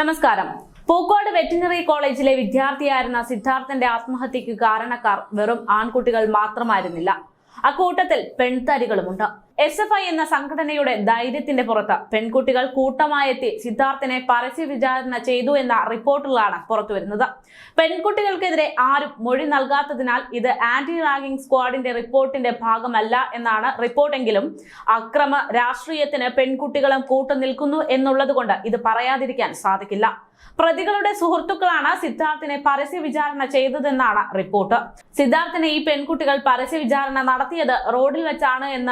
നമസ്കാരം. പൂക്കോട് വെറ്റിനറി കോളേജിലെ വിദ്യാർത്ഥിയായിരുന്ന സിദ്ധാർത്ഥന്റെ ആത്മഹത്യക്ക് കാരണക്കാർ വെറും ആൺകുട്ടികൾ മാത്രമായിരുന്നില്ല. അക്കൂട്ടത്തിൽ പെൺതരികളുമുണ്ട്. എസ് എഫ് ഐ എന്ന സംഘടനയുടെ ധൈര്യത്തിന്റെ പുറത്ത് പെൺകുട്ടികൾ കൂട്ടമായെത്തി സിദ്ധാർത്ഥിനെ പരസ്യ വിചാരണ ചെയ്തു എന്ന റിപ്പോർട്ടുകളാണ് പുറത്തുവരുന്നത്. പെൺകുട്ടികൾക്കെതിരെ ആരും മൊഴി നൽകാത്തതിനാൽ ഇത് ആന്റി റാഗിംഗ് സ്ക്വാഡിന്റെ റിപ്പോർട്ടിന്റെ ഭാഗമല്ല എന്നാണ് റിപ്പോർട്ടെങ്കിലും അക്രമ രാഷ്ട്രീയത്തിന് പെൺകുട്ടികളും കൂട്ടു നിൽക്കുന്നു എന്നുള്ളതുകൊണ്ട് ഇത് പറയാതിരിക്കാൻ സാധിക്കില്ല. പ്രതികളുടെ സുഹൃത്തുക്കളാണ് സിദ്ധാർത്ഥിനെ പരസ്യ വിചാരണ ചെയ്തതെന്നാണ് റിപ്പോർട്ട്. സിദ്ധാർത്ഥിനെ ഈ പെൺകുട്ടികൾ പരസ്യ വിചാരണ നടത്തിയത് റോഡിൽ വെച്ചാണ് എന്ന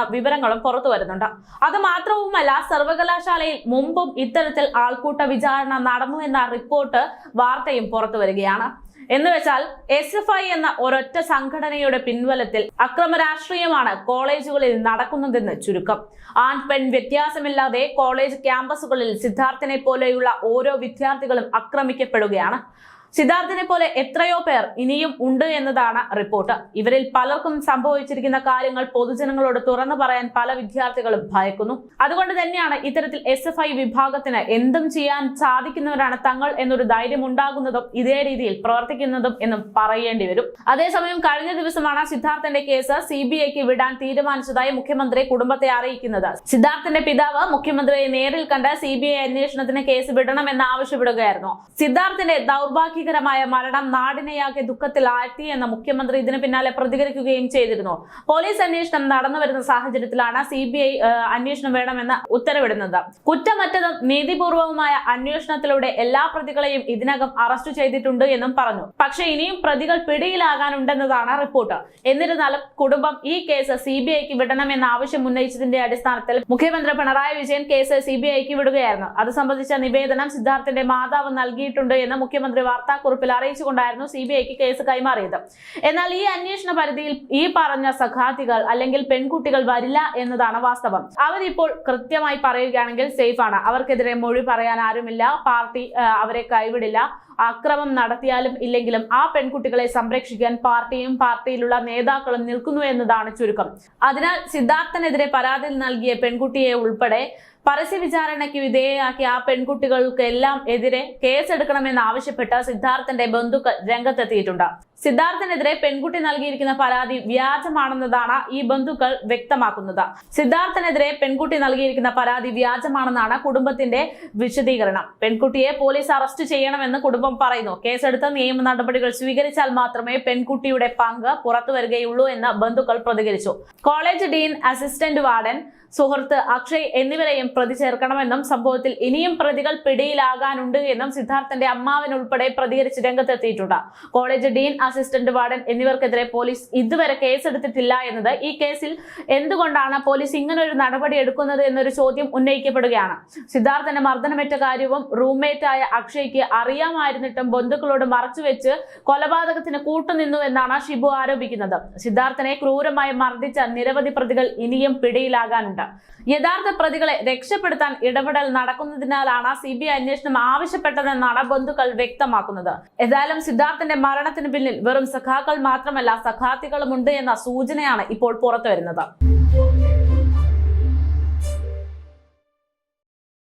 വിവരങ്ങളും പുറത്തു വരുന്നുണ്ട്. അത് മാത്രവുമല്ല സർവകലാശാലയിൽ മുമ്പും ഇത്തരത്തിൽ ആൾക്കൂട്ട വിചാരണ നടന്നു എന്ന റിപ്പോർട്ട് വാർത്തയും പുറത്തു വരികയാണ്. എന്ന് വെച്ചാൽ എസ് എഫ് ഐ എന്ന ഒരൊറ്റ സംഘടനയുടെ പിൻവലത്തിൽ അക്രമ രാഷ്ട്രീയമാണ് കോളേജുകളിൽ നടക്കുന്നതെന്ന് ചുരുക്കം. ആൺ പെൺ വ്യത്യാസമില്ലാതെ കോളേജ് ക്യാമ്പസുകളിൽ സിദ്ധാർത്ഥിനെ പോലെയുള്ള ഓരോ വിദ്യാർത്ഥികളും ആക്രമിക്കപ്പെടുകയാണ്. സിദ്ധാർത്ഥിനെ പോലെ എത്രയോ പേർ ഇനിയും ഉണ്ട് എന്നതാണ് റിപ്പോർട്ട്. ഇവരിൽ പലർക്കും സംഭവിച്ചിരിക്കുന്ന കാര്യങ്ങൾ പൊതുജനങ്ങളോട് തുറന്നു പറയാൻ പല വിദ്യാർത്ഥികളും ഭയക്കുന്നു. അതുകൊണ്ട് തന്നെയാണ് ഇത്തരത്തിൽ എസ് എഫ് ഐ വിഭാഗത്തിന് എന്തും ചെയ്യാൻ സാധിക്കുന്നവരാണ് തങ്ങൾ എന്നൊരു ധൈര്യം ഉണ്ടാകുന്നതും ഇതേ രീതിയിൽ പ്രവർത്തിക്കുന്നതും എന്നും പറയേണ്ടി വരും. അതേസമയം കഴിഞ്ഞ ദിവസമാണ് സിദ്ധാർത്ഥന്റെ കേസ് സി ബി ഐക്ക് വിടാൻ തീരുമാനിച്ചതായി മുഖ്യമന്ത്രി കുടുംബത്തെ അറിയിക്കുന്നത്. സിദ്ധാർത്ഥന്റെ പിതാവ് മുഖ്യമന്ത്രിയെ നേരിൽ കണ്ട് സി ബി ഐ അന്വേഷണത്തിന് കേസ് വിടണമെന്ന് ആവശ്യപ്പെടുകയായിരുന്നു. സിദ്ധാർത്ഥന്റെ ദൗർഭാഗ്യകരമായ മരണം നാടിനെയാകെ ദുഃഖത്തിലാഴ്ത്തി എന്ന മുഖ്യമന്ത്രി ഇതിന് പിന്നാലെ പ്രതികരിക്കുകയും ചെയ്തിരുന്നു. പോലീസ് അന്വേഷണം നടന്നു വരുന്ന സാഹചര്യത്തിലാണ് സി ബി ഐ അന്വേഷണം വേണമെന്ന് ഉത്തരവിടുന്നത്. കുറ്റമറ്റതും നീതിപൂർവവുമായ അന്വേഷണത്തിലൂടെ എല്ലാ പ്രതികളെയും ഇതിനകം അറസ്റ്റ് ചെയ്തിട്ടുണ്ട് എന്നും പറഞ്ഞു. പക്ഷേ ഇനിയും പ്രതികൾ പിടിയിലാകാനുണ്ടെന്നതാണ് റിപ്പോർട്ട്. എന്നിരുന്നാലും കുടുംബം ഈ കേസ് സി ബി ഐക്ക് വിടണമെന്ന ആവശ്യം ഉന്നയിച്ചതിന്റെ അടിസ്ഥാനത്തിൽ മുഖ്യമന്ത്രി Pinarayi Vijayan case C B ഐക്ക് വിടുകയായിരുന്നു. അത് സംബന്ധിച്ച നിവേദനം സിദ്ധാർത്ഥിന്റെ മാതാവ് നൽകിയിട്ടുണ്ട് എന്ന് മുഖ്യമന്ത്രി വാർത്താക്കുറിപ്പിൽ അറിയിച്ചുകൊണ്ടായിരുന്നു സി ബി ഐക്ക് കേസ് കൈമാറിയത്. എന്നാൽ ഈ അന്വേഷണ പരിധിയിൽ ഈ പറഞ്ഞ സഖാത്തികൾ അല്ലെങ്കിൽ പെൺകുട്ടികൾ വരില്ല എന്നതാണ് വാസ്തവം. അവരിപ്പോൾ കൃത്യമായി പറയുകയാണെങ്കിൽ സേഫ് ആണ് അവർക്കെതിരെ മൊഴി പറയാൻ ആരുമില്ല. പാർട്ടി അവരെ കൈവിടില്ല. അക്രമം നടത്തിയാലും ഇല്ലെങ്കിലും ആ പെൺകുട്ടികളെ സംരക്ഷിക്കാൻ പാർട്ടിയും പാർട്ടിയിലുള്ള നേതാക്കളും നിൽക്കുന്നു എന്നതാണ് ചുരുക്കം. അതിനാൽ സിദ്ധാർത്ഥനെതിരെ പരാതി നൽകിയ പെൺകുട്ടിയെ ഉൾപ്പെടെ പരസ്യ വിചാരണയ്ക്ക് വിധേയയാക്കിയ ആ പെൺകുട്ടികൾക്കെല്ലാം എതിരെ കേസെടുക്കണമെന്ന് ആവശ്യപ്പെട്ട് സിദ്ധാർത്ഥന്റെ ബന്ധുക്കൾ രംഗത്തെത്തിയിട്ടുണ്ട്. സിദ്ധാർത്ഥനെതിരെ പെൺകുട്ടി നൽകിയിരിക്കുന്ന പരാതി വ്യാജമാണെന്നതാണ് ഈ ബന്ധുക്കൾ വ്യക്തമാക്കുന്നത്. സിദ്ധാർത്ഥനെതിരെ പെൺകുട്ടി നൽകിയിരിക്കുന്ന പരാതി വ്യാജമാണെന്നാണ് കുടുംബത്തിന്റെ വിശദീകരണം. പെൺകുട്ടിയെ പോലീസ് അറസ്റ്റ് ചെയ്യണമെന്ന് കുടുംബം പറയുന്നു. കേസെടുത്ത നിയമ നടപടികൾ സ്വീകരിച്ചാൽ മാത്രമേ പെൺകുട്ടിയുടെ പങ്ക് പുറത്തു വരികയുള്ളൂ എന്ന് ബന്ധുക്കൾ പ്രതികരിച്ചു. കോളേജ് ഡീൻ അസിസ്റ്റന്റ് വാർഡൻ സുഹൃത്ത് അക്ഷയ് എന്നിവരെയും പ്രതി ചേർക്കണമെന്നും സംഭവത്തിൽ ഇനിയും പ്രതികൾ പിടിയിലാകാനുണ്ട് എന്നും സിദ്ധാർത്ഥന്റെ അമ്മാവൻ ഉൾപ്പെടെ പ്രതികരിച്ച് രംഗത്തെത്തിയിട്ടുണ്ട്. കോളേജ് ഡീൻ അസിസ്റ്റന്റ് വാർഡൻ എന്നിവർക്കെതിരെ പോലീസ് ഇതുവരെ കേസെടുത്തിട്ടില്ല എന്നത് ഈ കേസിൽ എന്തുകൊണ്ടാണ് പോലീസ് ഇങ്ങനെ ഒരു നടപടി എടുക്കുന്നത് എന്നൊരു ചോദ്യം ഉന്നയിക്കപ്പെടുകയാണ്. സിദ്ധാർത്ഥന്റെ മർദ്ദനമേറ്റ കാര്യവും റൂംമേറ്റ് ആയ അക്ഷയ്ക്ക് അറിയാമായിരുന്നിട്ടും ബന്ധുക്കളോട് മറച്ചുവെച്ച് കൊലപാതകത്തിന് കൂട്ടുനിന്നു എന്നാണ് ഷിബു ആരോപിക്കുന്നത്. സിദ്ധാർത്ഥനെ ക്രൂരമായി മർദ്ദിച്ച നിരവധി പ്രതികൾ ഇനിയും പിടിയിലാകാനുണ്ട്. യഥാർത്ഥ പ്രതികളെ രക്ഷപ്പെടുത്താൻ ഇടപെടൽ നടക്കുന്നതിനാലാണ് സി ബി ഐ അന്വേഷണം ആവശ്യപ്പെട്ടതെന്നാണ് ബന്ധുക്കൾ വ്യക്തമാക്കുന്നത്. ഏതായാലും സിദ്ധാർത്ഥന്റെ മരണത്തിന് പിന്നിൽ വെറും സഖാക്കൾ മാത്രമല്ല സഖാത്തികളുമുണ്ട് എന്ന സൂചനയാണ് ഇപ്പോൾ പുറത്തുവരുന്നത്.